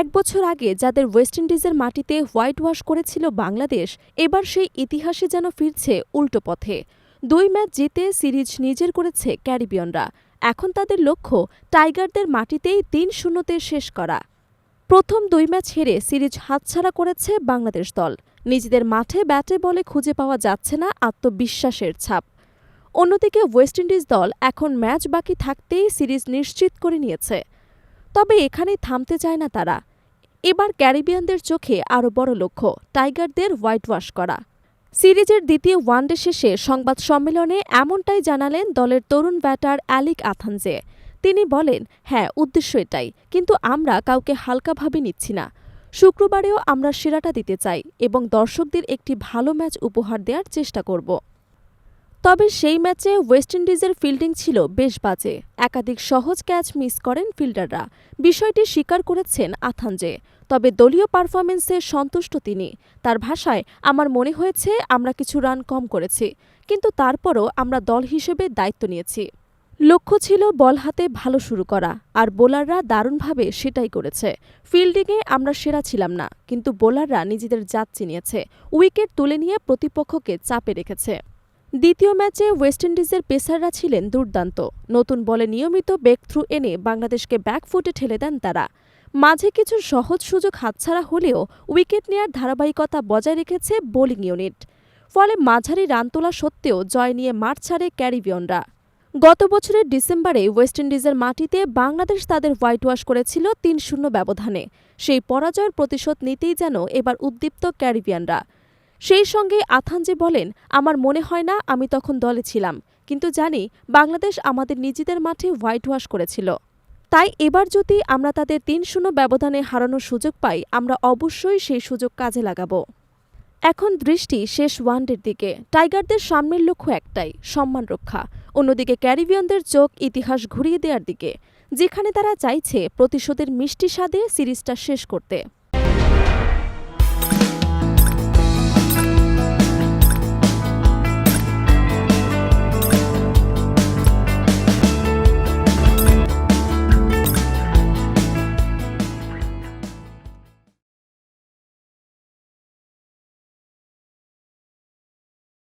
এক বছর আগে যাদের ওয়েস্ট ইন্ডিজের মাটিতে হোয়াইট ওয়াশ করেছিল বাংলাদেশ, এবার সেই ইতিহাসে যেন ফিরছে উল্টো পথে। দুই ম্যাচ জিতে সিরিজ নিজের করেছে ক্যারিবিয়নরা। এখন তাদের লক্ষ্য টাইগারদের মাটিতেই তিন শূন্যতে শেষ করা। প্রথম দুই ম্যাচ হেরে সিরিজ হাতছাড়া করেছে বাংলাদেশ দল। নিজেদের মাঠে ব্যাটে বলে খুঁজে পাওয়া যাচ্ছে না আত্মবিশ্বাসের ছাপ। অন্যদিকে ওয়েস্ট ইন্ডিজ দল এখন ম্যাচ বাকি থাকতেই সিরিজ নিশ্চিত করে নিয়েছে। তবে এখানেই থামতে চায় না তারা। এবার ক্যারিবিয়ানদের চোখে আরও বড় লক্ষ্য, টাইগারদের হোয়াইট ওয়াশ করা। সিরিজের দ্বিতীয় ওয়ানডে শেষে সংবাদ সম্মেলনে এমনটাই জানালেন দলের তরুণ ব্যাটার অ্যালিক আথানজে। তিনি বলেন হ্যাঁ উদ্দেশ্য এটাই, কিন্তু আমরা কাউকে হালকাভাবে নিচ্ছি না। শুক্রবারেও আমরা সেরাটা দিতে চাই এবং দর্শকদের একটি ভালো ম্যাচ উপহার দেওয়ার চেষ্টা করব। তবে সেই ম্যাচে ওয়েস্ট ইন্ডিজের ফিল্ডিং ছিল বেশ বাজে। একাধিক সহজ ক্যাচ মিস করেন ফিল্ডাররা। বিষয়টি স্বীকার করেছেন আথানজে তবে দলীয় পারফরমেন্সে সন্তুষ্ট তিনি। তার ভাষায়, আমার মনে হয়েছে আমরা কিছু রান কম করেছি, কিন্তু তারপরও আমরা দল হিসেবে দায়িত্ব নিয়েছি। লক্ষ্য ছিল বল হাতে ভালো শুরু করা, আর বোলাররা দারুণভাবে সেটাই করেছে। ফিল্ডিংয়ে আমরা সেরা ছিলাম না, কিন্তু বোলাররা নিজেদের জাত চিনিয়েছে, উইকেট তুলে নিয়ে প্রতিপক্ষকে চাপে রেখেছে। দ্বিতীয় ম্যাচে ওয়েস্ট ইন্ডিজের পেসাররা ছিলেন দুর্দান্ত। নতুন বলে নিয়মিত ব্যাক থ্রু এনে বাংলাদেশকে ব্যাকফুটে ঠেলে দেন তারা। মাঝে কিছু সহজ সুযোগ হাতছাড়া হলেও উইকেট নেয়ার ধারাবাহিকতা বজায় রেখেছে বোলিং ইউনিট। ফলে মাঝারি রান তোলা সত্ত্বেও জয় নিয়ে মাঠ ছাড়ে ক্যারিবিয়নরা। গত বছরের ডিসেম্বরে ওয়েস্ট ইন্ডিজের মাটিতে বাংলাদেশ তাদের হোয়াইট ওয়াশ করেছিল তিন শূন্য ব্যবধানে। সেই পরাজয়ের প্রতিশোধ নিতেই যেন এবার উদ্দীপ্ত ক্যারিবিয়ানরা। সেই সঙ্গে আথানজে বলেন, আমার মনে হয় না আমি তখন দলে ছিলাম, কিন্তু জানি বাংলাদেশ আমাদের নিজেদের মাঠে হোয়াইট ওয়াশ করেছিল। তাই এবার যদি আমরা তাদের তিন শূন্য ব্যবধানে হারানোর সুযোগ পাই, আমরা অবশ্যই সেই সুযোগ কাজে লাগাবো। এখন দৃষ্টি শেষ ওয়ানডের দিকে। টাইগারদের সামনের লক্ষ্য একটাই, সম্মান রক্ষা। অন্যদিকে ক্যারিবিয়ানদের চোখ ইতিহাস ঘুরিয়ে দেওয়ার দিকে, যেখানে তারা চাইছে প্রতিশোধের মিষ্টি স্বাদে সিরিজটা শেষ করতে।